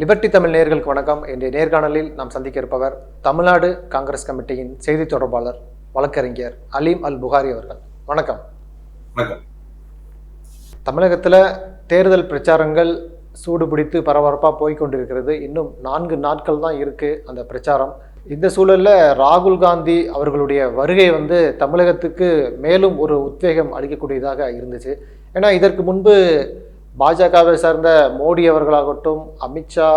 Liberty Tamil நேயர்களுக்கு வணக்கம். இன்றைய நேர்காணலில் நாம் சந்திக்க இருப்பவர் தமிழ்நாடு காங்கிரஸ் கமிட்டியின் செய்தி தொடர்பாளர் வழக்கறிஞர் அலீம் அல் புகாரி அவர்கள். வணக்கம். வணக்கம். தமிழகத்தில் தேர்தல் பிரச்சாரங்கள் சூடு பிடித்து பரபரப்பாக போய் கொண்டிருக்கிறது. இன்னும் நான்கு நாட்கள் தான் இருக்குது அந்த பிரச்சாரம். இந்த சூழலில் ராகுல் காந்தி அவர்களுடைய வருகை வந்து தமிழகத்துக்கு மேலும் ஒரு உத்வேகம் அளிக்கக்கூடியதாக இருந்துச்சு. ஏன்னா இதற்கு முன்பு பாஜகவை சார்ந்த மோடி அவர்களாகட்டும் அமித்ஷா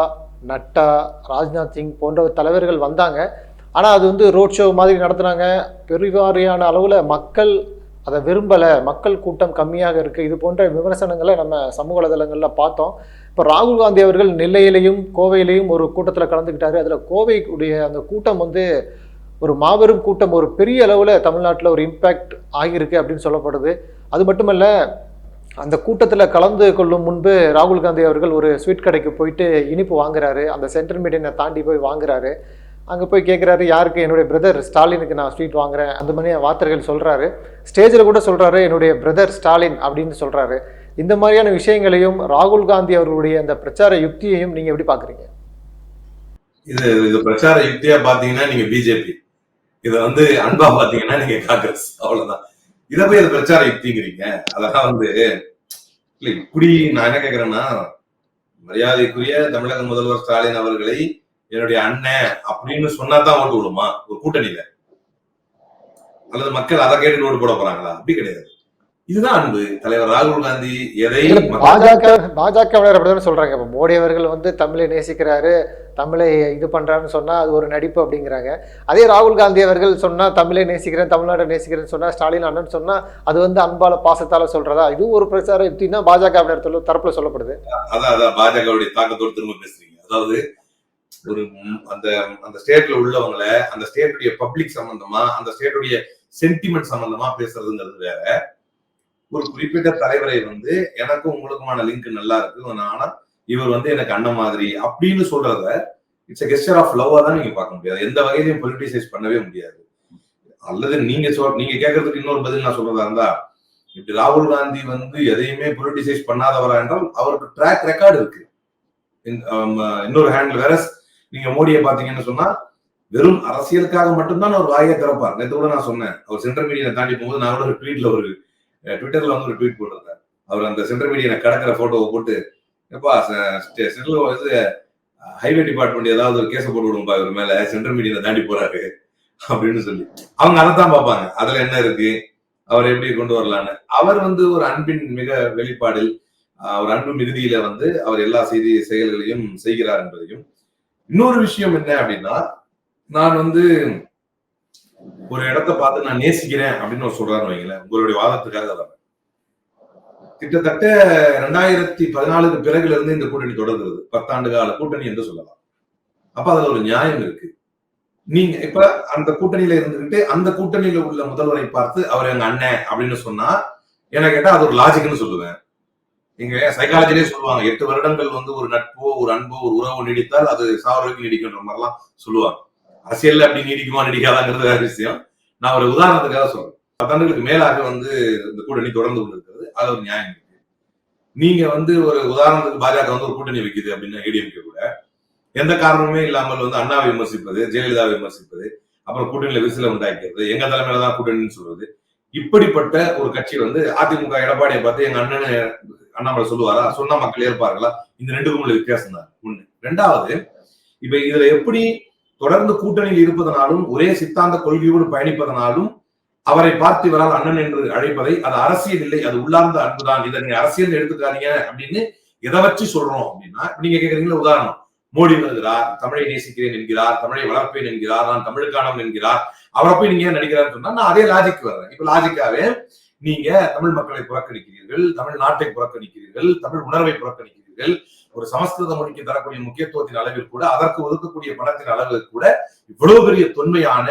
நட்டா ராஜ்நாத் சிங் போன்ற தலைவர்கள் வந்தாங்க. ஆனால் அது வந்து ரோட் ஷோ மாதிரி நடத்துனாங்க. பெருவாரியான அளவில் மக்கள் அதை விரும்பலை. மக்கள் கூட்டம் கம்மியாக இருக்குது இது போன்ற விமர்சனங்களை நம்ம சமூக வலைதளங்களில் பார்த்தோம். இப்போ ராகுல் காந்தி அவர்கள் நெல்லையிலையும் கோவையிலையும் ஒரு கூட்டத்தில் கலந்துக்கிட்டாரு. அதில் கோவையுடைய அந்த கூட்டம் வந்து ஒரு மாபெரும் கூட்டம் ஒரு பெரிய அளவில் தமிழ்நாட்டில் ஒரு இம்பேக்ட் ஆகியிருக்கு அப்படின்னு சொல்லப்படுது. அது மட்டுமல்ல அந்த கூட்டத்தில் கலந்து கொள்ளும் முன்பு ராகுல் காந்தி அவர்கள் ஒரு ஸ்வீட் கடைக்கு போயிட்டு இனிப்பு வாங்குறாரு. அந்த சென்ட்ரல் மீடியனை தாண்டி போய் வாங்குறாரு. அங்கே போய் கேட்குறாரு யாருக்கு? என்னுடைய பிரதர் ஸ்டாலினுக்கு நான் ஸ்வீட் வாங்குறேன். அந்த மாதிரி வார்த்தைகள் சொல்கிறாரு ஸ்டேஜில் கூட சொல்கிறாரு என்னுடைய பிரதர் ஸ்டாலின் அப்படின்னு சொல்கிறாரு இந்த மாதிரியான விஷயங்களையும் ராகுல் காந்தி அவர்களுடைய அந்த பிரச்சார யுக்தியையும் நீங்கள் எப்படி பார்க்குறீங்க இது இது பிரச்சார யுக்தியாக பார்த்தீங்கன்னா நீங்கள் பிஜேபி இதை வந்து அன்பா பார்த்தீங்கன்னா நீங்கள் காங்கிரஸ். அவ்வளோதான் இதை போய் அது பிரச்சார யுக்திங்கிறீங்க அதெல்லாம் வந்து இல்ல இப்படி நான் என்ன கேட்கறேன்னா மரியாதைக்குரிய தமிழக முதல்வர் ஸ்டாலின் அவர்களை என்னுடைய அண்ணன் அப்படின்னு சொன்னாதான் ஓட்டு விடுமா? ஒரு கூட்டணியில. அல்லது மக்கள் அதை கேட்டு ஓட்டு போட போறாங்களா? அப்படி கிடையாது. இதுதான் அன்பு. தலைவர் ராகுல் காந்தி எதை பாஜக பாஜகவினர் அப்படிதான் சொல்றாங்க. இப்போ மோடி அவர்கள் வந்து தமிழை நேசிக்கிறாரு தமிழை இது பண்றாருன்னு சொன்னா அது ஒரு நடிப்பு அப்படிங்கிறாங்க. அதே ராகுல் காந்தி அவர்கள் சொன்னா தமிழை நேசிக்கிறேன் தமிழ்நாட்டை நேசிக்கிறேன்னு சொன்னா ஸ்டாலின் அண்ணன் சொன்னா அது வந்து அன்பால பாசத்தால சொல்றதா? இதுவும் ஒரு பிரச்சார யுக்தினா பாஜகவினர் சொல்ல- தரப்புல சொல்லப்படுது. அதான் அதான். பாஜகவுடைய தாக்கத்தோடு திரும்ப பேசுறீங்க. அதாவது ஒரு அந்த அந்த ஸ்டேட்ல உள்ளவங்கள அந்த ஸ்டேட்டுடைய பப்ளிக் சம்பந்தமா அந்த ஸ்டேட்டுடைய சென்டிமெண்ட் சம்பந்தமா பேசுறதுங்கிறது வேற. ஒரு குறிப்பிட்ட தலைவரை வந்து எனக்கும் உங்களுக்குமான லிங்க் நல்லா இருக்கு. ஆனா இவர் வந்து எனக்கு அண்ணன் மாதிரி அப்படின்னு சொல்றத இட்ஸ் கெஸ்டர் ஆஃப் லவ்வா தான் நீங்க பார்க்க முடியாது. எந்த வகையிலையும் பொலிட்டிசைஸ் பண்ணவே முடியாது. அல்லது நீங்க சொல் நீங்க கேட்கறதுக்கு இன்னொரு பதில் நான் சொல்றதா இருந்தா இப்படி ராகுல் காந்தி வந்து எதையுமே பொலிட்டிசைஸ் பண்ணாதவரா என்றால் அவருக்கு ட்ராக் ரெக்கார்டு இருக்கு. இன்னொரு ஹேண்டில் வேற நீங்க மோடியை பாத்தீங்கன்னு சொன்னா வெறும் அரசியலுக்காக மட்டும்தான் அவர் வாயை திறப்பார். நேற்று கூட நான் சொன்னேன். அவர் சென்ட்ரல் மீடியா தாண்டி போகும்போது நான் கூட ஒரு ட்வீட்ல ஒரு ட்விட்டர்ல வந்து ஒரு ட்வீட் போட்டிருந்தேன் அவர் அந்த சென்ட்ரல் மீடியா கடக்கிற போட்டோவை போட்டு எப்பா சென்ட்ரல் இது ஹைவே டிபார்ட்மெண்ட் ஏதாவது ஒரு கேஸ போட்டு விடும்பா இவர் மேல சென்ட்ரல் மீடியா தாண்டி போறாரு. அப்படின்னு சொல்லி. அவங்க அதைத்தான் பார்ப்பாங்க. அதுல என்ன இருக்கு? அவர் எப்படி கொண்டு வரலான்னு அவர் வந்து ஒரு அன்பின் மிக வெளிப்பாடில் அவர் ஒரு அன்பு மிகுதியில வந்து அவர் எல்லா செய்தி செயல்களையும் செய்கிறார் என்பதையும். இன்னொரு விஷயம் என்ன அப்படின்னா நான் வந்து ஒரு இடத்த பார்த்து நான் நேசிக்கிறேன் அப்படின்னு ஒரு சொல்றாருன்னு வைங்களேன். உங்களுடைய வாதத்துக்காக தான் கிட்டத்தட்ட ரெண்டாயிரத்தி பதினாலுக்கு பிறகுல இருந்து இந்த கூட்டணி தொடர்கிறது. பத்தாண்டு கால கூட்டணி என்று சொல்லலாம். அப்ப அதுல ஒரு நியாயம் இருக்கு. நீங்க இப்ப அந்த கூட்டணியில இருந்துகிட்டு அந்த கூட்டணியில உள்ள முதல்வரை பார்த்து அவர் எங்க அண்ணன் அப்படின்னு சொன்னா என்ன கேட்டா அது ஒரு லாஜிக்னு சொல்லுவேன். இங்க சைக்காலஜிலே சொல்லுவாங்க எட்டு வருடங்கள் வந்து ஒரு நட்போ ஒரு அன்போ ஒரு உறவோ நீடித்தால் அது சாவர நீடிக்கின்ற மாதிரிலாம் சொல்லுவாங்க. அரசியல் அப்படி நீடிக்குமா நீடிக்காதாங்கிறது வேற விஷயம். நான் ஒரு உதாரணத்துக்காக சொல்றேன். பத்தாண்டுகளுக்கு மேலாக வந்து இந்த கூட்டணி தொடர்ந்து கொண்டிருக்கிறது. அது ஒரு நியாயம். இருக்கு நீங்க வந்து ஒரு உதாரணத்துக்கு பாஜக வந்து ஒரு கூட்டணி வைக்குது அப்படின்னு ஏடிஎம்கே கூட. எந்த காரணமுமே இல்லாமல் வந்து அண்ணாவை விமர்சிப்பது ஜெயலலிதாவை விமர்சிப்பது அப்புறம் கூட்டணியில விரிசல உண்டாக்கிறது எங்க தலைமையில தான் கூட்டணின்னு சொல்றது இப்படிப்பட்ட ஒரு கட்சி வந்து அதிமுக எடப்பாடியை பார்த்து எங்க அண்ணன் அண்ணாமலை சொல்லுவாரா? சொன்னா மக்கள் ஏற்பார்களா? இந்த ரெண்டுக்கும் உள்ள வித்தியாசம் தான் ஒண்ணு. ரெண்டாவது இப்ப இதுல எப்படி தொடர்ந்து கூட்டணியில் இருப்பதனாலும் ஒரே சித்தாந்த கொள்கையோடு பயணிப்பதனாலும் அவரை பார்த்து இவரால் அண்ணன் என்று அழைப்பதை அது அரசியல் இல்லை அது உள்ளார்ந்த அன்புதான். இதை நீங்க அரசியல் எடுத்துக்காதீங்க அப்படின்னு எதை வச்சு சொல்றோம் அப்படின்னா நீங்க கேக்குறீங்களா உதாரணம். மோடி வருகிறார் தமிழை நேசிக்கிறேன் என்கிறார் தமிழை வளர்ப்பேன் என்கிறார் நான் தமிழுக்கானவன் என்கிறார். அவரை போய் நீங்க ஏன் சொன்னா நான் அதே லாஜிக் வர்றேன். இப்ப லாஜிக்காவே நீங்க தமிழ் மக்களை புறக்கணிக்கிறீர்கள் தமிழ் நாட்டை புறக்கணிக்கிறீர்கள் தமிழ் உணர்வை புறக்கணிக்கிறீர்கள் ஒரு சமஸ்கிருத மொழிக்கு தரக்கூடிய முக்கியத்துவத்தின் அளவில் கூட அதற்கு ஒதுக்கக்கூடிய பணத்தின் அளவில் கூட இவ்வளவு பெரிய தொன்மையான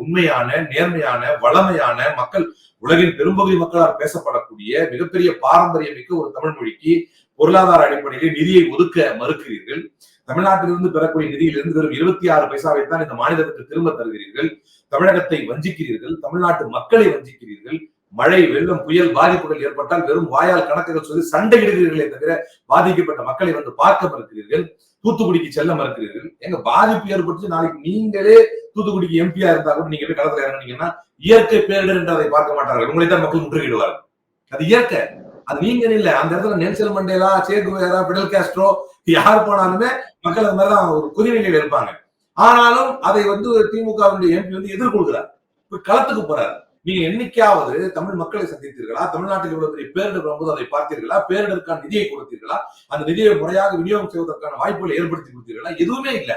உண்மையான நேர்மையான வளமையான மக்கள் உலகின் பெரும்பகுதி மக்களால் பேசப்படக்கூடிய மிகப்பெரிய பாரம்பரியமிக்க ஒரு தமிழ் மொழிக்கு பொருளாதார அடிப்படையில் நிதியை ஒதுக்க மறுக்கிறீர்கள். தமிழ்நாட்டிலிருந்து பெறக்கூடிய நிதியிலிருந்து வெறும் இருபத்தி ஆறு பைசாவை தான் இந்த மாநிலத்துக்கு திரும்ப தருகிறீர்கள். தமிழகத்தை வஞ்சிக்கிறீர்கள் தமிழ்நாட்டு மக்களை வஞ்சிக்கிறீர்கள். மழை வெள்ளம் புயல் பாதிப்புகள் ஏற்பட்டால் வெறும் வாயால் கணக்குகள் சொல்லி சண்டையிடுகிறீர்களே தவிர பாதிக்கப்பட்ட மக்களை வந்து பார்க்க மறுக்கிறீர்கள். தூத்துக்குடிக்கு செல்ல மறுக்கிறீர்கள். எங்க பாதிப்பு ஏற்பட்டு நாளைக்கு நீங்களே தூத்துக்குடிக்கு எம்பியா இருந்தா கூட நீங்க போய் களத்துல இறங்கினீங்கன்னா இயற்கை பேரிடர் என்று அதை பார்க்க மாட்டார்கள். உங்களை தான் மக்கள் முற்றுகிடுவார்கள் அது இயற்கை. அது நீங்க இல்ல. அந்த இடத்துல Nelson Mandela Che Guevara Fidel Castro யார் போனாலுமே மக்கள் அந்த மாதிரிதான் ஒரு கொதிநிலையில இருப்பாங்க. ஆனாலும் அதை வந்து திமுகவுடைய எம்பி வந்து எதிர்கொள்கிறார். இப்ப களத்துக்கு போறாரு. நீங்க என்னைக்காவது தமிழ் மக்களை சந்தித்தீர்களா? தமிழ்நாட்டில் இவ்வளவு பெரிய பேரிடர் வரும்போது அதை பார்த்தீர்களா? பேரிடருக்கான நிதியை கொடுத்தீர்களா? அந்த நிதியை முறையாக விநியோகம் செய்வதற்கான வாய்ப்புகளை ஏற்படுத்தி கொடுத்தீர்களா? எதுவுமே இல்லை.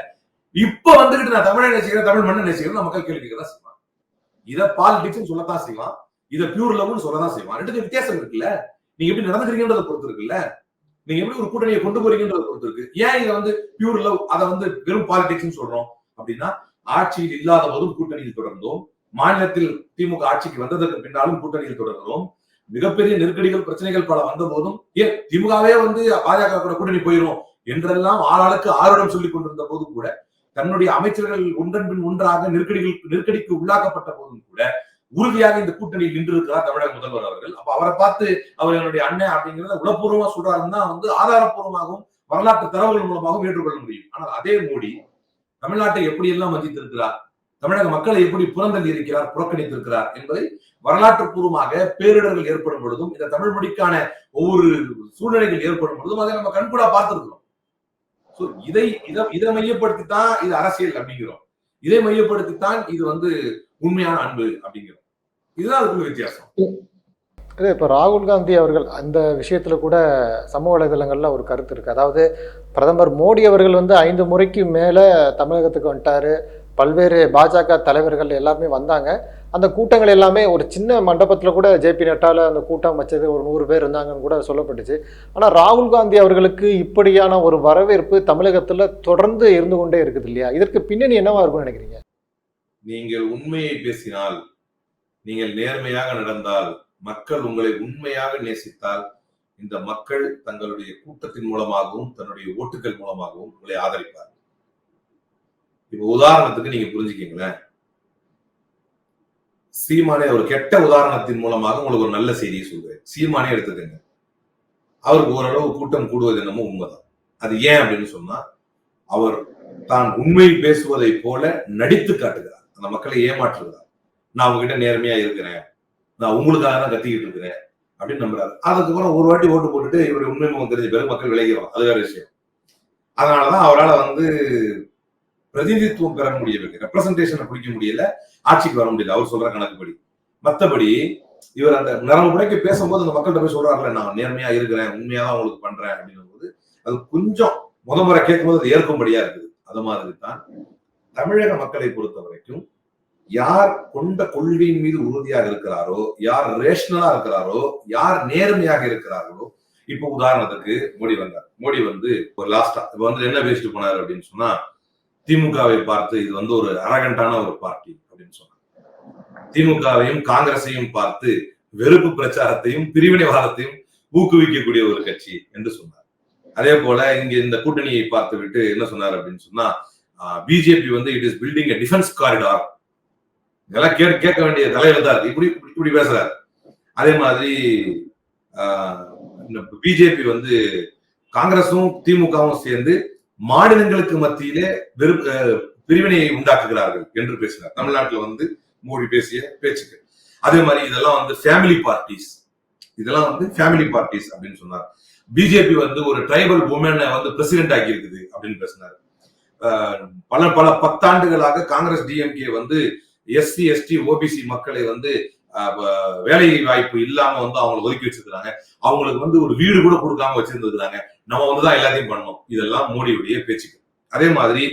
இப்ப வந்துகிட்டு நான் தமிழை நேசிக்கிறேன் தமிழ் மண்ணை நேசிக்கிறேன் மக்கள் கேள்வி கேட்க தான் செய்வான் இதை பாலிடிக்ஸ் சொல்லத்தான் செய்வான். இதை பியூர் லவ்னு சொல்லதான் செய்வான். ரெண்டுக்கும் வித்தியாசம் இருக்குல்ல. நீங்க எப்படி நடந்துக்கிறீங்கன்றதை பொறுத்து இருக்குல்ல. நீங்க எப்படி ஒரு கூட்டணியை கொண்டு போறீங்கன்றத பொறுத்து இருக்கு. ஏன் இதை வந்து பியூர் லவ் அதை வந்து வெறும் பாலிடிக்ஸ் சொல்றோம்? அப்படின்னா ஆட்சியில் இல்லாத போதும் கூட்டணியில் தொடர்ந்தோம். மாநிலத்தில் திமுக ஆட்சிக்கு வந்ததற்கு பின்னாலும் கூட்டணியில் தொடர்கிறோம் மிகப்பெரிய நெருக்கடிகள் பிரச்சனைகள் பல வந்த போதும் ஏன் திமுகவே வந்து பாஜக கூட கூட்டணி போயிரும் என்றெல்லாம் ஆளாளுக்கு ஆறுடம் சொல்லிக் கொண்டிருந்த போதும் கூட தன்னுடைய அமைச்சர்கள் ஒன்றன் பின் ஒன்றாக நெருக்கடிகள் நெருக்கடிக்கு உள்ளாக்கப்பட்ட போதும் கூட உறுதியாக இந்த கூட்டணியில் நின்றிருக்கிறார் தமிழக முதல்வர் அவர்கள். அப்ப அவரை பார்த்து அவர் என்னுடைய அண்ணன் அப்படிங்கிறத உளப்பூர்வமா சொல்றாருன்னா வந்து ஆதாரப்பூர்வமாகவும் வரலாற்று தரவுகள் மூலமாகவும் ஏற்றுக்கொள்ள முடியும். ஆனால் அதே மோடி தமிழ்நாட்டை எப்படி எல்லாம் வஞ்சித்திருக்கிறார்? தமிழக மக்களை எப்படி புறந்தள்ளி இருக்கிறார் புறக்கணித்திருக்கிறார் என்பதை வரலாற்று பூர்வமாக பேரிடர்கள் ஏற்படும் பொழுதும் இந்த தமிழ் மொழிக்கான ஒவ்வொரு சூழ்நிலைகள் ஏற்படும் பொழுதும் அதை நம்ம கண்கூடா பார்த்திருக்கிறோம். So, இதை இதை மையப்படுத்தி தான் இது அரசியல் அப்படிங்கிறோம். இதை மையப்படுத்தி தான் இது வந்து உண்மையான அன்பு அப்படிங்கிறோம். இதுதான் அதுக்குள்ள வித்தியாசம். இது இப்போ ராகுல் காந்தி அவர்கள் அந்த விஷயத்தில் கூட சமூக வலைதளங்களில் ஒரு கருத்து இருக்குது அதாவது பிரதமர் மோடி அவர்கள் வந்து ஐந்து முறைக்கு மேலே தமிழகத்துக்கு வந்துட்டாரு. பல்வேறு பாஜக தலைவர்கள் எல்லாருமே வந்தாங்க. அந்த கூட்டங்கள் எல்லாமே ஒரு சின்ன மண்டபத்தில் கூட ஜேபி நட்டால அந்த கூட்டம் வச்சது ஒரு நூறு பேர் இருந்தாங்கன்னு கூட சொல்லப்பட்டுச்சு. ஆனால் ராகுல் காந்தி அவர்களுக்கு இப்படியான ஒரு வரவேற்பு தமிழகத்தில் தொடர்ந்து இருந்து கொண்டே இருக்குது இல்லையா? இதற்கு பின்னணி என்னவா இருக்கும்னு நினைக்கிறீங்க? நீங்கள் உண்மையை பேசினால் நீங்கள் நேர்மையாக நடந்தால் மக்கள் உங்களை உண்மையாக நேசித்தால் இந்த மக்கள் தங்களுடைய கூட்டத்தின் மூலமாகவும் தன்னுடைய ஓட்டுகள் மூலமாகவும் உங்களை ஆதரிப்பார் இப்ப உதாரணத்துக்கு நீங்க புரிஞ்சுக்கீங்களேன். சீமானே ஒரு கெட்ட உதாரணத்தின் மூலமாக உங்களுக்கு ஒரு நல்ல செய்தியை சொல்றேன் சீமானே எடுத்துக்கங்க. அவருக்கு ஓரளவு கூட்டம் கூடுவது என்னமோ உண்மைதான். அது ஏன் அப்படின்னு சொன்னா அவர் தான் உண்மை பேசுவதை போல நடித்து காட்டுகிறார். அந்த மக்களை ஏமாற்றுகிறார். நான் உங்ககிட்ட நேர்மையா இருக்கிறேன். நான் உங்களுக்காக தான் கத்திக்கிட்டு இருக்கிறேன் அப்படின்னு நம்புறாரு. அதுக்கப்புறம் ஒரு வாட்டி ஓட்டு போட்டுட்டு இவருடைய உண்மை முகம் தெரிஞ்ச பிறகு மக்கள் விளைகிறோம் அது வேற விஷயம். அதனாலதான் அவரால் வந்து பிரதிநிதித்துவம் பெற முடியவில்லை. ரெப்ரசன்டேஷனை பிடிக்க முடியல. ஆட்சிக்கு வர முடியல. அவர் சொல்ற கணக்குப்படி. மத்தபடி இவர் அந்த நரம்பு குறைக்கு பேசும்போது அந்த மக்கள்கிட்ட போய் சொல்றாருல நான் நேர்மையா இருக்கிறேன் உண்மையா தான் உங்களுக்கு பண்றேன் அப்படின்னும் போது அது கொஞ்சம் முத முறை கேட்கும்போது அது ஏற்கும்படியா இருக்குது. அது மாதிரி தான் தமிழக மக்களை பொறுத்த வரைக்கும் யார் கொண்ட கொள்கையின் மீது உறுதியாக இருக்கிறாரோ யார் ரேஷனலா இருக்கிறாரோ யார் நேர்மையாக இருக்கிறார்களோ இப்ப உதாரணத்துக்கு மோடி வந்தார். மோடி வந்து ஒரு லாஸ்டா இப்ப வந்து என்ன பேசிட்டு போனார் அப்படின்னு சொன்னா திமுகவை பார்த்து இது வந்து ஒரு அரகண்டான ஒரு பார்ட்டி அப்படின்னு சொன்னாங்க. திமுகவையும் காங்கிரஸையும் பார்த்து வெறுப்பு பிரச்சாரத்தையும் பிரிவினைவாதத்தையும் ஊக்குவிக்கக்கூடிய ஒரு கட்சி என்று சொன்னார். அதே போல இங்க இந்த கூட்டணியை பார்த்து விட்டு என்ன சொன்னார் அப்படின்னு சொன்னா பிஜேபி வந்து it is building a defence corridor இதெல்லாம் கேட்க கேட்க வேண்டிய தலைவர் தான் இருக்கு. இப்படி இப்படி பேசுறாரு. அதே மாதிரி பிஜேபி வந்து காங்கிரஸும் திமுகவும் சேர்ந்து மாநிலங்களுக்கு மத்தியிலே வெறு பிரிவினையை உண்டாக்குகிறார்கள் என்று பேசினார். தமிழ்நாட்டில் வந்து மோடி பேசிய பேச்சுக்கு அதே மாதிரி இதெல்லாம் வந்து ஃபேமிலி பார்ட்டிஸ் இதெல்லாம் வந்து ஃபேமிலி பார்ட்டிஸ் அப்படின்னு சொன்னார். பிஜேபி வந்து ஒரு ட்ரைபல் உமனை வந்து பிரசிடென்ட் ஆகி இருக்குது அப்படின்னு பேசினார். பல பல பத்தாண்டுகளாக காங்கிரஸ் டிஎம்கே வந்து எஸ்சி எஸ்டி ஓபிசி மக்களை வந்து வேலை வாய்ப்பு இல்லாம வந்து அவங்களை ஒதுக்கி வச்சிருக்கிறாங்க. அவங்களுக்கு வந்து ஒரு வீடு கூட கொடுக்காம வச்சிருந்துருக்காங்க நம்ம வந்து தான் எல்லாத்தையும் பண்ணோம் இதெல்லாம் மோடியுடைய பேச்சுக்கு அதே மாதிரி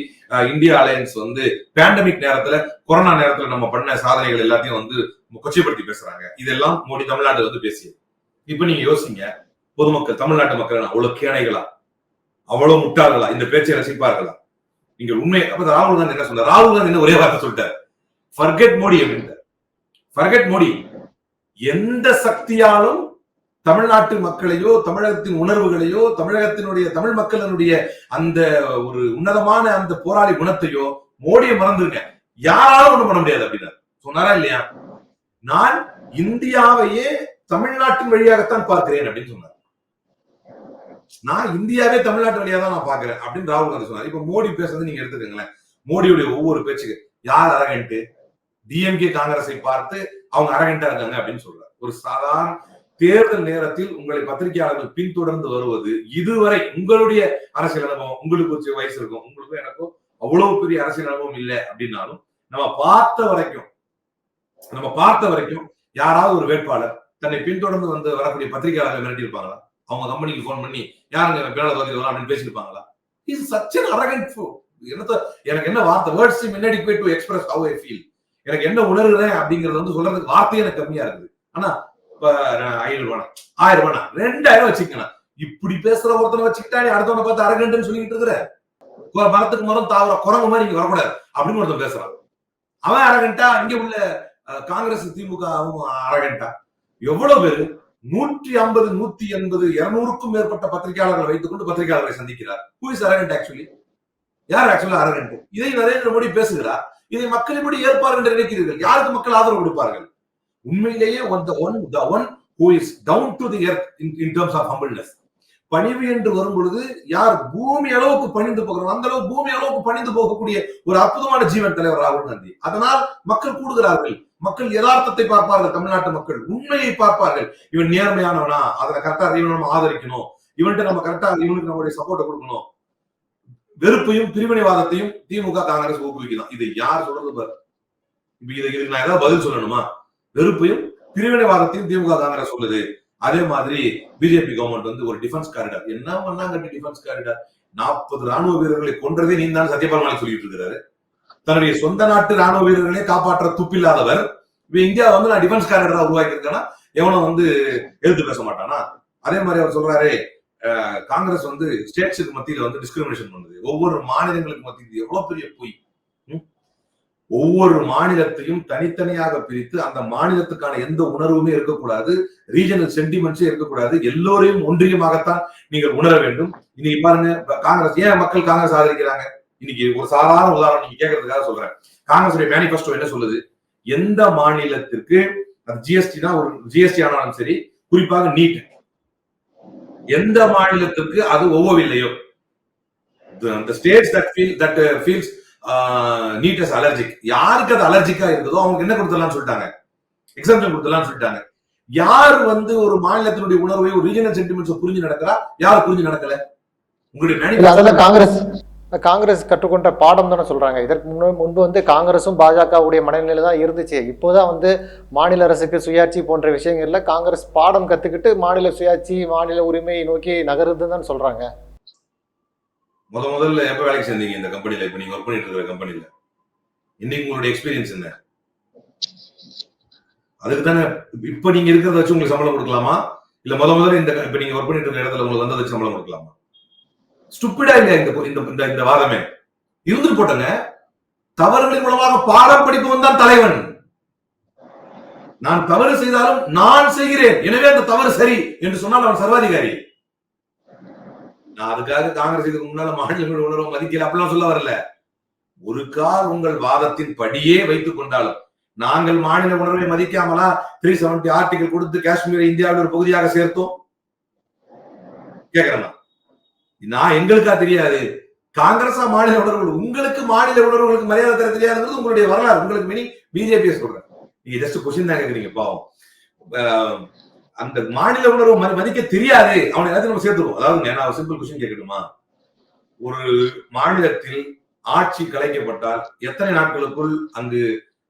இந்தியா அலையன்ஸ் வந்து பேண்டமிக் நேரத்துல கொரோனா நேரத்துல நம்ம பண்ண சாதனைகள் எல்லாத்தையும் வந்து கொச்சைப்படுத்தி பேசுறாங்க. இதெல்லாம் மோடி தமிழ்நாட்டுல வந்து பேசியது. இப்ப நீங்க யோசிங்க பொதுமக்கள் தமிழ்நாட்டு மக்கள் அவ்வளவு கேணைகளா? அவ்வளவு முட்டாள்களா? இந்த பேச்சை ரசிப்பார்களா? நீங்க உண்மை அப்ப ராகுல் காந்தி என்ன சொன்னார்? ராகுல் காந்தி என்ன ஒரே வார்த்தை சொல்லிட்டார். ஃபர்கெட் மோடி அப்படின்ட்டார் ஃபர்கெட் மோடி. எந்த சக்தியாலும் தமிழ்நாட்டு மக்களையோ தமிழகத்தின் உணர்வுகளையோ தமிழகத்தினுடைய தமிழ் மக்களினுடைய அந்த ஒரு உன்னதமான அந்த போராளி குணத்தையோ மோடியை மறந்துருங்க. யாராலும் ஒண்ணும் பண்ண முடியாது அப்படின்னா. சொன்னாரா இல்லையா? நான் இந்தியாவையே தமிழ்நாட்டின் வழியாகத்தான் பார்க்கிறேன் அப்படின்னு சொன்னார். நான் இந்தியாவே தமிழ்நாட்டு வழியா தான் நான் பாக்குறேன் அப்படின்னு ராகுல் காந்தி சொன்னார். இப்ப மோடி பேசுறது நீங்க எடுத்துக்கோங்களேன். மோடியுடைய ஒவ்வொரு பேச்சுக்கு யார் அரகன்ட்டு டிஎம்கே காங்கிரஸை பார்த்து அவங்க அரகண்டா இருக்காங்க அப்படின்னு சொல்றாரு. ஒரு சாதாரண தேர்தல் நேரத்தில் உங்களை பத்திரிகையாளர்கள் பின்தொடர்ந்து வருவது இதுவரை உங்களுடைய அரசியல் அனுபவம் உங்களுக்கு ஒரு வயசு இருக்கும். உங்களுக்கும் எனக்கும் அவ்வளவு பெரிய அரசியல் அனுபவம் இல்லை அப்படின்னாலும் நம்ம பார்த்த வரைக்கும் நம்ம பார்த்த வரைக்கும் யாராவது ஒரு வேட்பாளர் தன்னை பின்தொடர்ந்து வந்து வரக்கூடிய பத்திரிகையாளர்கள் மிரட்டி இருப்பாங்களா அவங்க கம்பெனிக்கு போன் பண்ணி யாருங்க பேர தோதி அப்படின்னு பேசியிருப்பாங்களா? இஸ் சச் அன் என்னத்த எனக்கு என்ன வார்த்தை வேர்ட்ஸ் முன்னாடி போய் to express how I feel எனக்கு என்ன உணர்கிறேன் அப்படிங்கறது வந்து சொல்றதுக்கு வார்த்தையே எனக்கு கம்மியா இருக்குது. ஆனா ஐநூறு ரூபானா ஆயிரம் ரூபானா ரெண்டாயிரம் வச்சுக்கணும் இப்படி பேசுற ஒருத்தனை வச்சுக்கிட்டா நீ அடுத்தவனை பார்த்து அரகண்டுன்னு சொல்லிட்டு இருக்கிற? மரத்துக்கு மரம் தாவர குரங்கு மாதிரி இங்க வரக்கூடாது. அப்படின்னு ஒருத்தன் பேசுறான். அவன் அரகண்டா இங்க உள்ள காங்கிரஸ் திமுக அரகண்டா எவ்வளவு பேரு? நூற்றி ஐம்பது நூத்தி எண்பது இருநூறுக்கும் மேற்பட்ட பத்திரிகையாளர்களை வைத்துக் கொண்டு பத்திரிகையாளர்களை சந்திக்கிறார். ஹூ இஸ் அரகண்ட் ஆக்சுவலி யார் ஆக்சுவலா அரகண்ட் இதை நரேந்திர மோடி பேசுகிறார்? இதை மக்கள் எப்படி ஏற்பார்கள் என்று நினைக்கிறீர்கள். யாருக்கு மக்கள் ஆதரவு கொடுப்பார்கள்? உண்மையிலேயே one one the one who is down to the earth in terms of humbleness பணிவு என்று வரும் பொழுது யார் பூமி அளவுக்கு பணிந்து போகிறோம் அந்த அளவு பூமி அளவுக்கு பணிந்து போகக்கூடிய ஒரு அற்புதமான ஜீவன் தலைவர் ராகுல் காந்தி. அதனால் மக்கள் கூடுகிறார்கள். மக்கள் யதார்த்தத்தை பார்ப்பார்கள் தமிழ்நாட்டு மக்கள். உண்மையை பார்ப்பார்கள். இவன் நேர்மையானவனா? அதனை கரெக்டா இவன் நம்ம ஆதரிக்கணும். இவன்கிட்ட நம்ம கரெக்டா இவனுக்கு நம்மளுடைய சப்போர்ட்டை கொடுக்கணும். வெறுப்பையும் பிரிவினைவாதத்தையும் திமுக காங்கிரஸ் ஊக்குவிக்கலாம் இது யார் சொல்றது பாரு? இப்ப இதுக்கு இதுக்கு நான் ஏதாவது பதில் சொல்லணுமா? வெறுப்பையும் பிரிவினைவாதத்தையும் திமுக காங்கிரஸ் சொல்லுது. அதே மாதிரி பிஜேபி கவர்மெண்ட் வந்து ஒரு டிஃபென்ஸ் காரிடார் என்ன பண்ணாங்க டிஃபென்ஸ் காரிடார் நாற்பது ராணுவ வீரர்களை கொன்றதே நீ தான் சத்யபால் மாலிக் சொல்லிட்டு இருக்கிறாரு தன்னுடைய சொந்த நாட்டு ராணுவ வீரர்களை காப்பாற்ற துப்பில்லாதவர். இப்ப இந்தியா வந்து நான் டிஃபென்ஸ் காரிடரா உருவாக்கி இருக்கேன்னா எவனும் வந்து எழுத்து பேச மாட்டானா? அதே மாதிரி அவர் சொல்றாரு காங்கிரஸ் வந்து ஸ்டேட்ஸுக்கு மத்தியில வந்து டிஸ்கிரிமினேஷன் பண்ணுது. ஒவ்வொரு மாநிலங்களுக்கு மத்தியில் எவ்வளவு பெரிய பொய்? ஒவ்வொரு மாநிலத்தையும் தனித்தனியாக பிரித்து அந்த மாநிலத்துக்கான எந்த உணர்வுமே இருக்கக்கூடாது ரீஜனல் சென்டிமெண்ட்ஸே இருக்கக்கூடாது. எல்லோரையும் ஒன்றியமாகத்தான் நீங்கள் உணர வேண்டும். இன்னைக்கு பாருங்க காங்கிரஸ் ஏன் மக்கள் காங்கிரஸ் ஆதரிக்கிறாங்க? இன்னைக்கு ஒரு சாதாரண உதாரணம் நீங்க கேட்கறதுக்காக சொல்றேன். காங்கிரஸ் மேனிபெஸ்டோ என்ன சொல்லுது? எந்த மாநிலத்திற்கு ஜிஎஸ்டி தான் ஒரு ஜிஎஸ்டி ஆனாலும் சரி குறிப்பாக நீட் எந்த மாநிலத்திற்கு அது ஒவ்வவில்லையோ? அந்த states that feel that feels as allergic யாருக்கு அது அலர்ஜிக்கா இருக்குதோ அவங்க என்ன கொடுத்துடலாம்னு சொல்லிட்டாங்க? எக்ஸாம்பிள் கொடுத்துடலாம்னு சொல்லிட்டாங்க. யார் வந்து ஒரு மாநிலத்தினுடைய உணர்வை ஒரு ரீஜனல் சென்டிமெண்ட்ஸ் புரிஞ்சு நடக்கிறா? யார் புரிஞ்சு நடக்கல? உங்களுடைய காங்கிரஸ். காங்கிரஸ் கற்றுக்கொண்ட பாடம் தானே சொல்றாங்க. இதற்கு முன்பு முன்பு வந்து காங்கிரஸும் பாஜகவுடைய மனநிலையில தான் இருந்துச்சு. இப்போதான் வந்து மாநில அரசுக்கு சுயாட்சி போன்ற விஷயங்கள்ல காங்கிரஸ் பாடம் கத்துக்கிட்டு மாநில சுயாட்சி மாநில உரிமையை நோக்கி நகருதுன்னு தான் சொல்றாங்க. முத முதல்ல எப்ப வேலைக்கு சேர்ந்தீங்க இந்த கம்பெனில இப்ப நீங்க ஒர்க் பண்ணிட்டு இருக்கிற கம்பெனில இன்னைக்கு உங்களுடைய எக்ஸ்பீரியன்ஸ் என்ன? அதுக்கு தானே இப்ப நீங்க இருக்கிறத வச்சு உங்களுக்கு சம்பளம் கொடுக்கலாமா? இல்ல முத முதல்ல இந்த இப்ப நீங்க ஒர்க் பண்ணிட்டு இருக்கிற இடத்துல உங்களுக்கு வந்ததை வச்சு சம்பளம் கொடுக்கலாமா? ஸ்டுப்பிடா இல்ல இந்த இந்த இந்த- இந்த வாதமே? இருந்துட்டு போட்டங்க தவறுகளின் மூலமாக பாடம் படிப்பவன் தான் தலைவன். நான் தவறு செய்தாலும் நான் செய்கிறேன். எனவே அந்த தவறு சரி என்று சொன்னால் அவன் சர்வாதிகாரி. நான் அதுக்காக காங்கிரஸ் இதுக்கு முன்னால மாநிலங்கள் உணர்வு மதிக்கல அப்படிலாம் சொல்ல வரல. ஒரு கால் உங்கள் வாதத்தின் படியே வைத்துக் கொண்டாலும் நாங்கள் மாநில உணர்வை மதிக்காமலா த்ரீ செவன்டி ஆர்டிகல் கொடுத்து காஷ்மீரை இந்தியாவில் ஒரு பகுதியாக சேர்த்தோம்? கேக்குறேன் நான். எங்களுக்கா தெரியாது. காங்கிரஸா மாநில உணர்வுகள் உங்களுக்கு மாநில உணர்வுகளுக்கு மரியாதை தர தெரியாதுங்கிறது உங்களுடைய வரலாறு. உங்களுக்கு மினி பிஜேபி சொல்றேன். நீங்க ஜஸ்ட் கொஸ்டின் தான் கேக்குறீங்க பாவம். அஹ் அந்த மாநில உணர்வு மதிக்க தெரியாது. அவனை எல்லாத்தையும் நம்ம சேர்த்துருவோம். அதாவது நான் சிம்பிள் கொஸ்டின் கேட்கணுமா ஒரு மாநிலத்தில் ஆட்சி கலைக்கப்பட்டால் எத்தனை நாட்களுக்குள் அங்கு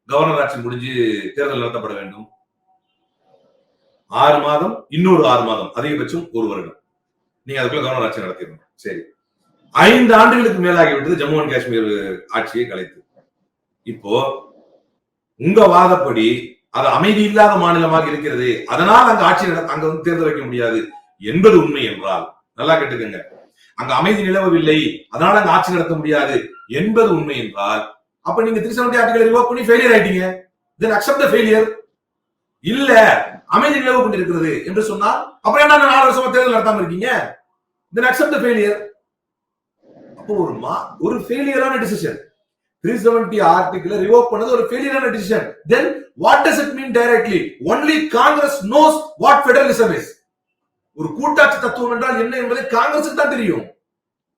கவர்னர் ஆட்சி முடிஞ்சு தேர்தல் நடத்தப்பட வேண்டும்? ஆறு மாதம் இன்னொரு ஆறு மாதம் அதிகபட்சம் ஒரு வருடம். நீங்க அதுக்குள்ள கவர்னர் ஆட்சி நடத்திடணும். சரி. ஐந்து ஆண்டுகளுக்கு மேலாகிவிட்டது ஜம்மு அண்ட் காஷ்மீர் ஆட்சியை கலைத்து. இப்போ உங்க வாதப்படி அது அமைதி இல்லாத மாநிலமாக இருக்கிறது. அதனால் அங்க ஆட்சி அங்க வந்து தேர்தல் வைக்க முடியாது. என்பது உண்மை என்றால் நல்லா கேட்டுக்கங்க. அங்க அமைதி நிலவவில்லை. அதனால அங்க ஆட்சி நடத்த முடியாது. என்பது உண்மை என்றால் அப்ப நீங்க த்ரீ செவன்டி ஆர்டிகல் ரிவோக் பண்ணி ஃபெயிலியர் ஆயிட்டீங்க. தென் அக்செப்ட் த ஃபெயிலியர் இல்ல அமைதி நிலவு கொண்டிருக்கிறது என்று சொன்னால் அப்புறம் என்ன நாலு வருஷமா தேர்தல் நடத்தாம இருக்கீங்க? தென் அக்செப்ட் த ஃபெயிலியர் அப்போ ஒரு மா ஒரு ஃபெயிலியரான decision three seventy article revoke பண்ணது ஒரு ஃபெயிலியரான decision then what does it mean directly only Congress knows what federalism is ஒரு கூட்டாட்சி தத்துவம் என்றால் என்ன என்பதை காங்கிரஸுக்கு தான் தெரியும்.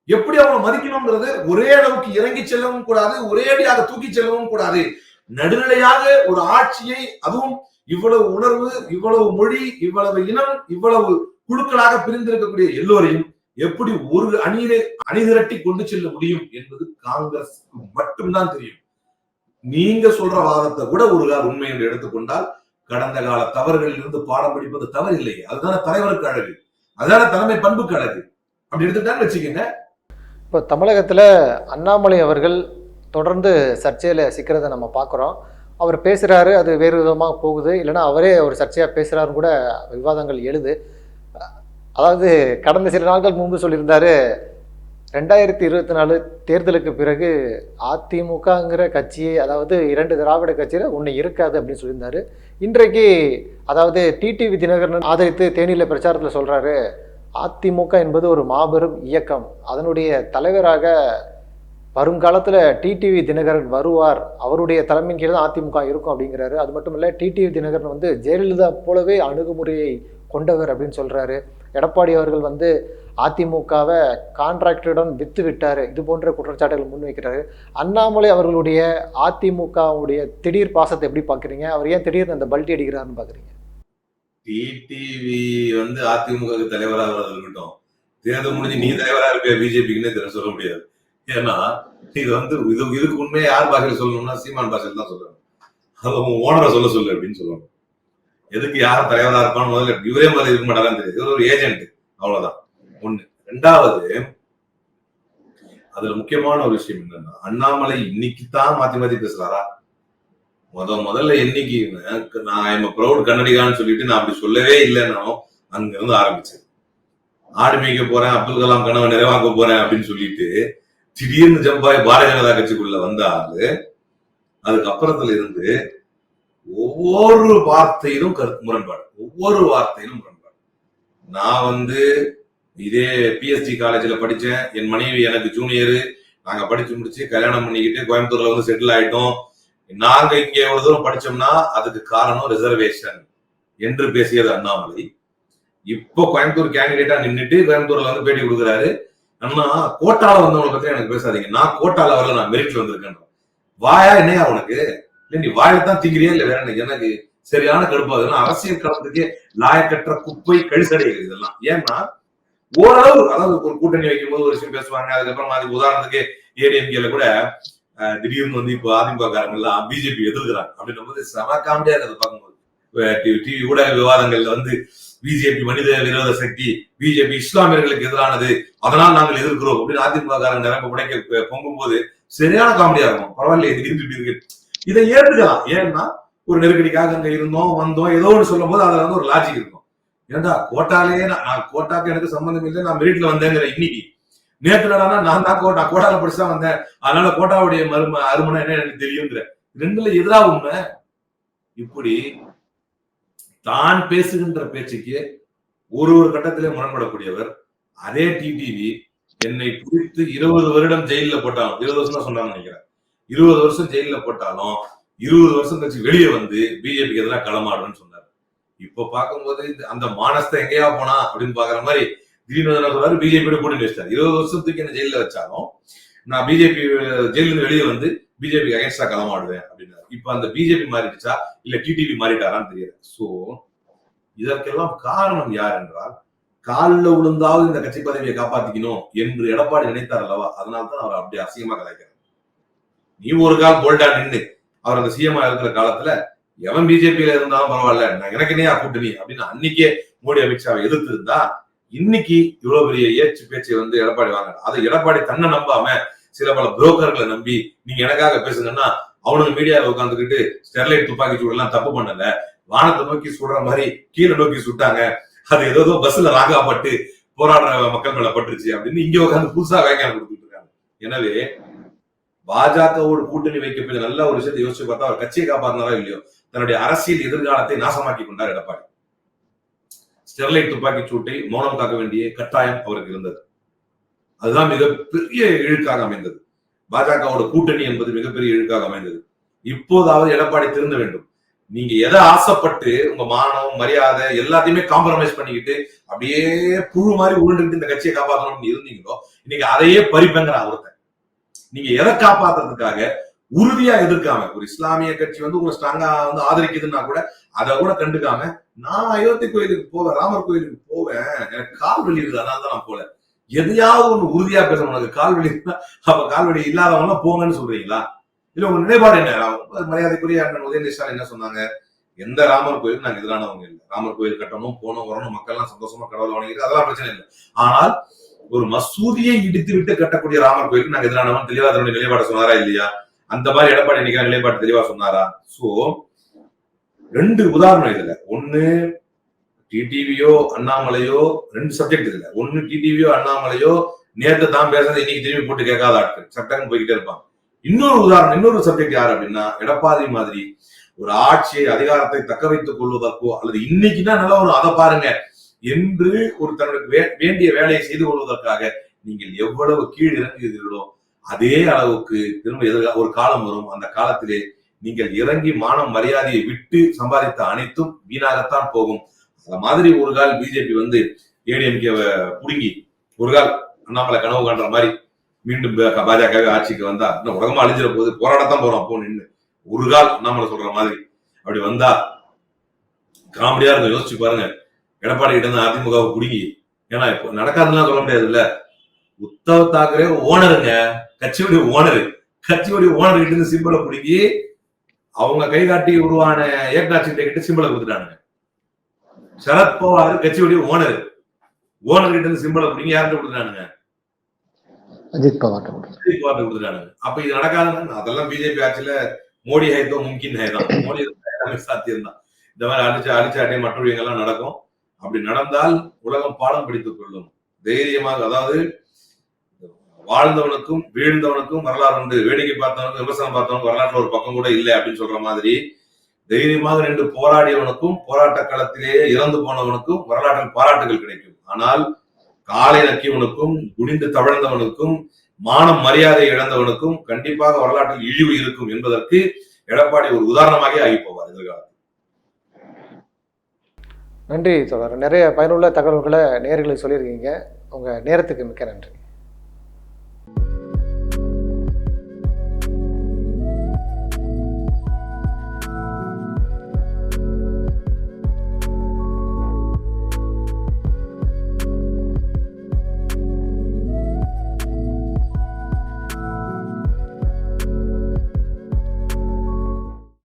எப்படி அவங்களை மதிக்கணுங்கிறது ஒரே அளவுக்கு இறங்கி செல்லவும் கூடாது ஒரே அடியாக தூக்கி செல்லவும் கூடாது. நடுநிலையாக ஒரு ஆட்சியை அதுவும் இவ்வளவு உணர்வு இவ்வளவு மொழி இவ்வளவு இனம் இவ்வளவு குழுக்களாக பிரிந்திருக்கக்கூடிய எல்லோரையும் எப்படி ஒரு அணியிலே அணிதிரட்டி கொண்டு செல்ல முடியும் என்பது காங்கிரஸ் மட்டும்தான் தெரியும். நீங்க சொல்ற வாதத்தை கூட ஒரு கார் உண்மை என்று எடுத்துக்கொண்டால் கடந்த கால தவறுகளில் இருந்து பாடம் படிப்பது இல்லை அதுதான் தலைவருக்கு அழகு. அதுதானே தலைமை பண்புக்கு அழகு. அப்படி எடுத்துட்டான்னு வச்சுக்கோங்க. இப்போ தமிழகத்தில் அண்ணாமலை அவர்கள் தொடர்ந்து சர்ச்சையில் சிக்கிறத நம்ம பார்க்குறோம். அவர் பேசுகிறாரு அது வேறு விதமாக போகுது. இல்லைன்னா அவரே ஒரு சர்ச்சையாக பேசுகிறாருன்னு கூட விவாதங்கள் எழுது. அதாவது கடந்த சில நாட்கள் முன்பு சொல்லியிருந்தாரு ரெண்டாயிரத்தி இருபத்தி நாலு தேர்தலுக்கு பிறகு அதிமுகங்கிற கட்சியை அதாவது இரண்டு திராவிட கட்சியில் ஒன்று இருக்காது அப்படின்னு சொல்லியிருந்தாரு. இன்றைக்கு அதாவது டிடிவி தினகரன் ஆதரித்து தேனியில் பிரச்சாரத்தில் சொல்கிறாரு அதிமுக என்பது ஒரு மாபெரும் இயக்கம். அதனுடைய தலைவராக வருங்காலத்தில் டிடிவி தினகரன் வருவார். அவருடைய தலைமையின் கீழே தான் அதிமுக இருக்கும் அப்படிங்கிறாரு. அது மட்டும் இல்லை டிடிவி தினகரன் வந்து ஜெயலலிதா போலவே அணுகுமுறையை கொண்டவர் அப்படின்னு சொல்கிறாரு எடப்பாடி அவர்கள் வந்து அதிமுகவை கான்ட்ராக்டுடன் வித்து விட்டார் இது போன்ற குற்றச்சாட்டுகள் முன்வைக்கிறாரு. அண்ணாமலை அவர்களுடைய அதிமுகவுடைய திடீர் பாசத்தை எப்படி பார்க்குறீங்க? அவர் ஏன் திடீர்னு அந்த பல்ட்டி அடிக்கிறாருன்னு பார்க்குறீங்க? டிடிவி வந்து அதிமுக தலைவராக இருக்கட்டும். தேர்தல் முடிஞ்சு நீ தலைவராக இருக்க பிஜேபிக்குன்னு சொல்ல முடியாது. ஏன்னா இது வந்து இது இதுக்கு உண்மையை யார் பாஷையில் சொல்லணும்னா சீமான் பாஷையில் தான் சொல்லணும் அது ஓனரை சொல்ல சொல்லு அப்படின்னு சொல்லணும் எதுக்கு யார் தலைவரா இருப்பான்னு முதல்ல இவரே முதல்ல இருக்க மாட்டாரான்னு தெரியுது. இவர் ஒரு ஏஜென்ட் அவ்வளவுதான். ஒண்ணு. ரெண்டாவது அதுல முக்கியமான ஒரு விஷயம் என்னன்னா அண்ணாமலை இன்னைக்கு தான் மாத்தி மாத்தி பேசுறாரா? முத முதல்ல என்னைக்கு நான் எம் ப்ரௌட் கன்னடிகான்னு சொல்லிட்டு நான் அப்படி சொல்லவே இல்லைன்னாலும் அங்க இருந்து ஆரம்பிச்சேன் ஆடு மேய்க்க போறேன் அப்துல் கலாம் கனவை நிறைவாக்க போறேன் அப்படின்னு சொல்லிட்டு திடீர்னு ஜம்பாய் பாரதிய ஜனதா கட்சிக்குள்ள வந்த ஆளு அதுக்கப்புறத்துல இருந்து ஒவ்வொரு வார்த்தையிலும் கருத்து முரண்பாடு ஒவ்வொரு வார்த்தையிலும் முரண்பாடு. நான் வந்து இதே பிஎஸ்டி காலேஜில் படித்தேன் என் மனைவி எனக்கு ஜூனியரு நாங்கள் படித்து முடிச்சு கல்யாணம் பண்ணிக்கிட்டு கோயம்புத்தூரில் வந்து செட்டில் ஆகிட்டோம் நாங்கள் இங்கே எவ்வளோ தூரம் படித்தோம்னா அதுக்கு காரணம் ரிசர்வேஷன் என்று பேசியது அண்ணாமலை. இப்போ கோயம்புத்தூர் கேண்டிடேட்டா நின்றுட்டு கோயம்புத்தூர்ல வந்து பேட்டி கொடுக்குறாரு. அண்ணா கோட்டால வந்தவங்களை பத்தி எனக்கு பேசாதீங்க. நான் கோட்டால வரல நான் மெரிட்ல வந்திருக்கேன் வாயா என்னையா உனக்கு? இல்ல நீ வாயத்தான் திங்கிறியா? இல்ல வேற எனக்கு எனக்கு சரியான கடுப்பா இதெல்லாம் அரசியல் களத்துக்கே லாயக்கற்ற குப்பை கழிசடைகள் இதெல்லாம். ஏன்னா ஓரளவு அதாவது ஒரு கூட்டணி வைக்கும் போது ஒரு விஷயம் பேசுவாங்க. அதுக்கப்புறம் அதுக்கு உதாரணத்துக்கு ஏடிஎம்கேல கூட திடீர்னு வந்து இப்போ அதிமுக காரங்க எல்லாம் பிஜேபி எதிர்க்கிறாங்க. அப்படின்னும் போது செம காமெடியா இருக்கிறத பார்க்கும்போது. டிவி ஊடக விவாதங்கள்ல வந்து பிஜேபி மனித விரோத சக்தி பிஜேபி இஸ்லாமியர்களுக்கு எதிரானது. அதனால் நாங்கள் எதிர்க்கிறோம் அப்படின்னு அதிமுக காரங்க நிரம்ப உடைக்க பொங்கும் போது சரியான காமெடியா இருக்கும். பரவாயில்ல திடீர்னு இருக்கு. இதை ஏற்றுக்கலாம் ஏன்னா ஒரு நெருக்கடிக்காக அங்க இருந்தோம் வந்தோம் ஏதோ ஒன்று சொல்லும் போது அதுல வந்து ஒரு லாஜிக் இருக்கும். ஏன்டா கோட்டாலேயே நான் கோட்டாக்கு எனக்கு சம்பந்தம் இல்லை நான் மெரிட்ல வந்தேங்கிற இன்னைக்கு. நேற்று நான் தான் கோட்டா கோட்டால படிச்சுதான் வந்தேன். அதனால கோட்டாவுடைய மரும அருமனை என்ன எனக்கு தெரியுங்கிற. ரெண்டுல எதிரா உண்மை? இப்படி தான் பேசுகின்ற பேச்சுக்கு ஒரு ஒரு கட்டத்திலே முரண்படக்கூடியவர் அதே டிடிவி என்னை குறித்து இருபது வருடம் ஜெயில போட்டாலும் இருபது வருஷம் தான் சொன்னாங்க நினைக்கிறேன். இருபது வருஷம் ஜெயில போட்டாலும் இருபது வருஷம் கழிச்சு வெளியே வந்து பிஜேபிக்கு எதிராக களமாடுன்னு சொன்னார். இப்ப பார்க்கும்போது இந்த- அந்த மானஸ்தை எங்கேயா போனா அப்படின்னு பாக்குற மாதிரி திடீர்னு வந்து என்ன சொல்றாரு? பிஜேபியோட கூட்டணி இருபது வருஷத்துக்கு என்ன ஜெயில வச்சாலும் நான் பிஜேபி ஜெயிலிருந்து வெளியே வந்து பிஜேபி அகேன்ஸ்டா களமாடுவேன் அப்படின்னாரு. இப்ப அந்த பிஜேபி மாறிடுச்சா? இல்ல டிடிவி மாறிட்டாரான்னு தெரியல. சோ இதற்கெல்லாம் காரணம் யார் என்றால் காலில் விழுந்தாவது இந்த கட்சி பதவியை காப்பாத்திக்கணும் என்று எடப்பாடி நினைத்தார் அல்லவா? அதனால தான் அவர் அப்படி அசிங்கமா கலாய்க்கிறார். நீ ஒரு கால் போல்டா நின்று அவர் அந்த சிஎம் இருக்கிற காலத்துல எவன் பிஜேபியில இருந்தாலும் பரவாயில்ல நான் எனக்கு என்னையா கூட்டணி அப்படின்னு அன்னைக்கே மோடி அமித்ஷாவை எதிர்த்து இருந்தா இன்னைக்கு இவ்வளவு பெரிய ஏச்சு பேச்சை வந்து எடப்பாடி வாங்க அதை எடப்பாடி தன்னை நம்பாம சில பல புரோக்கர்களை நம்பி நீங்க எனக்காக பேசுங்கன்னா அவனுக்கு மீடியாவில் உட்காந்துக்கிட்டு ஸ்டெர்லைட் துப்பாக்கி சூடெல்லாம் தப்பு பண்ணல. வானத்தை நோக்கி சுடுற மாதிரி கீழே நோக்கி சுட்டாங்க. அது ஏதோ பஸ்ல ராகாப்பட்டு போராடுற மக்கள் மேல பட்டுருச்சு அப்படின்னு இங்க உட்காந்து புதுசா வேகம் கொடுத்துட்டு இருக்காங்க. எனவே பாஜகவோடு கூட்டணி வைக்க நல்ல ஒரு விஷயத்தை யோசிச்சு பார்த்தா அவர் கட்சியை காப்பாற்றினாரா இல்லையோ? தன்னுடைய அரசியல் எதிர்காலத்தை நாசமாக்கி கொண்டார் எடப்பாடி. ஸ்டெர்லைட் துப்பாக்கி சூட்டை மௌனம் காக்க வேண்டிய கட்டாயம் அவருக்கு இருந்தது. அதுதான் மிகப்பெரிய இழுக்காக அமைந்தது. பாஜகவோட கூட்டணி என்பது மிகப்பெரிய இழுக்காக அமைந்தது. இப்போதாவது எடப்பாடி திருந்த வேண்டும். நீங்க எதை ஆசைப்பட்டு உங்க மானம் மரியாதை எல்லாத்தையுமே காம்ப்ரமைஸ் பண்ணிக்கிட்டு அப்படியே புழு மாதிரி உருண்டுகிட்டு இந்த கட்சியை காப்பாற்றணும்னு இருந்தீங்களோ இன்னைக்கு அதையே பறிப்பேங்கிற ஒருத்தன் நீங்க எதை காப்பாத்துறதுக்காக உறுதியா எதிர்க்காம ஒரு இஸ்லாமிய கட்சி வந்து உங்களை ஸ்ட்ராங்கா வந்து ஆதரிக்குதுன்னா கூட அதை கூட கண்டுக்காம நான் அயோத்தி கோயிலுக்கு போவேன் ராமர் கோயிலுக்கு போவேன் எனக்கு கால் வலி இருக்குது அதனால தான் நான் போல. எதையாவது ஒண்ணு உறுதியா பேசணும் உனக்கு கால் வலி அப்ப கால் வலி இல்லாதவங்க போங்கன்னு சொல்றீங்களா? இல்ல உங்க நிலைப்பாடு என்ன? மரியாதைக்குரிய அண்ணன் உதயநிதி ஸ்டாலின் என்ன சொன்னாங்க? எந்த ராமர் கோயிலுக்கு நாங்க எதிரானவங்க இல்லை. ராமர் கோயில் கட்டணும் போனோம் வரணும் மக்கள் எல்லாம் சந்தோஷமா கடவுள் வணங்கிட்டு அதெல்லாம் பிரச்சனை இல்லை. ஆனால் ஒரு மசூதியை இடித்து விட்டு கட்டக்கூடிய ராமர் கோயிலுக்கு நாங்க எதிரானவன் தெளிவா அதனுடைய நிலைப்பாடு சொன்னாரா இல்லையா? அந்த மாதிரி எடப்பாடி இன்னைக்கு நிலைப்பாடு தெளிவா சொன்னாரா? சோ ரெண்டு உதாரணம் இதுல. ஒண்ணு டிடிவியோ அண்ணாமலையோ ரெண்டு சப்ஜெக்ட் இதுல. ஒண்ணு டிடிவியோ அண்ணாமலையோ நேத்து தான் பேசுறது இன்னைக்கு திரும்பி போட்டு கேட்காத ஆட்கள். சட்டன்னு போய்கிட்டே இருப்பாங்க. இன்னொரு உதாரணம் இன்னொரு சப்ஜெக்ட் யார் அப்படின்னா எடப்பாடி மாதிரி ஒரு ஆட்சியை அதிகாரத்தை தக்க வைத்துக் கொள்வதற்கோ அல்லது இன்னைக்குன்னா நல்லா ஒரு அதை பாருங்க. என்று ஒரு தன்னுடைய வே- வேண்டிய வேலையை செய்து கொள்வதற்காக நீங்கள் எவ்வளவு கீழ் இறங்குகிறீர்களோ அதே அளவுக்கு திரும்ப எதிர்கா ஒரு காலம் வரும். அந்த காலத்திலே நீங்கள் இறங்கி மானம் மரியாதையை விட்டு சம்பாதித்த அனைத்தும் வீணாகத்தான் போகும். அந்த மாதிரி ஒரு கால் பிஜேபி வந்து ஏடிஎம்கே புடுங்கி ஒரு கால் அண்ணாமலை கனவு காண்ற மாதிரி மீண்டும் பாஜகவே ஆட்சிக்கு வந்தா இன்னும் உலகமா அழிஞ்சிட போகுது போராடத்தான் போறோம். அப்போ நின்று ஒரு கால் அண்ணாமலை சொல்ற மாதிரி. அப்படி வந்தா காமெடியா இருக்கும். யோசிச்சு பாருங்க. எடப்பாடி கிட்ட இருந்து அதிமுகவை குடுங்கி ஏன்னா இப்போ நடக்காதுன்னா சொல்ல முடியாது இல்ல உத்தவ் தாக்கரே ஓனருங்க. கட்சியுடைய ஓனர். கட்சியுடைய ஓனர் கிட்ட இருந்து சிம்பிளை பிடுங்கி அவங்க கை காட்டி உருவான ஏக்நாத் சிண்டே கிட்ட சிம்பிளை கொடுத்துட்டானுங்க. சரத் பவார் கட்சியுடைய ஓனர். ஓனர் கிட்ட இருந்து சிம்பிளை பிடிங்கி யார்கிட்ட கொடுத்துட்டானுங்க? அஜித் பவார் அஜித் பவார்ட்ட கொடுத்துட்டானுங்க. அப்ப இது நடக்காதுன்னா அதெல்லாம் பிஜேபி ஆட்சியில மோடி ஹைதோ மும்கின் ஹைதான் மோடி சாத்தியம் தான் இந்த மாதிரி அடிச்சு அடிச்சாட்டே மற்றவங்க எல்லாம் நடக்கும். அப்படி நடந்தால் உலகம் பாடம் படித்துக் கொள்ளும். தைரியமாக அதாவது வாழ்ந்தவனுக்கும் வீழ்ந்தவனுக்கும் வரலாறு உண்டு. வேடிக்கை பார்த்தவனுக்கும் விமர்சனம் பார்த்தவனுக்கும் வரலாற்றுல ஒரு பக்கம் கூட இல்லை அப்படின்னு சொல்ற மாதிரி தைரியமாக நின்று போராடியவனுக்கும் போராட்ட களத்திலேயே இறந்து போனவனுக்கும் வரலாற்றில் பாராட்டுகள் கிடைக்கும். ஆனால் காலை நக்கியவனுக்கும் குனிந்து தவழ்ந்தவனுக்கும் மானம் மரியாதை இழந்தவனுக்கும் கண்டிப்பாக வரலாற்றில் இழிவு இருக்கும் என்பதற்கு எடப்பாடி ஒரு உதாரணமாக ஆகி போவார் எதிர்காலத்தில். நன்றி தொடர் நிறைய பயனுள்ள தகவல்களை நேர்களுக்கு சொல்லியிருக்கீங்க. உங்கள் நேரத்துக்கு மிக்க நன்றி.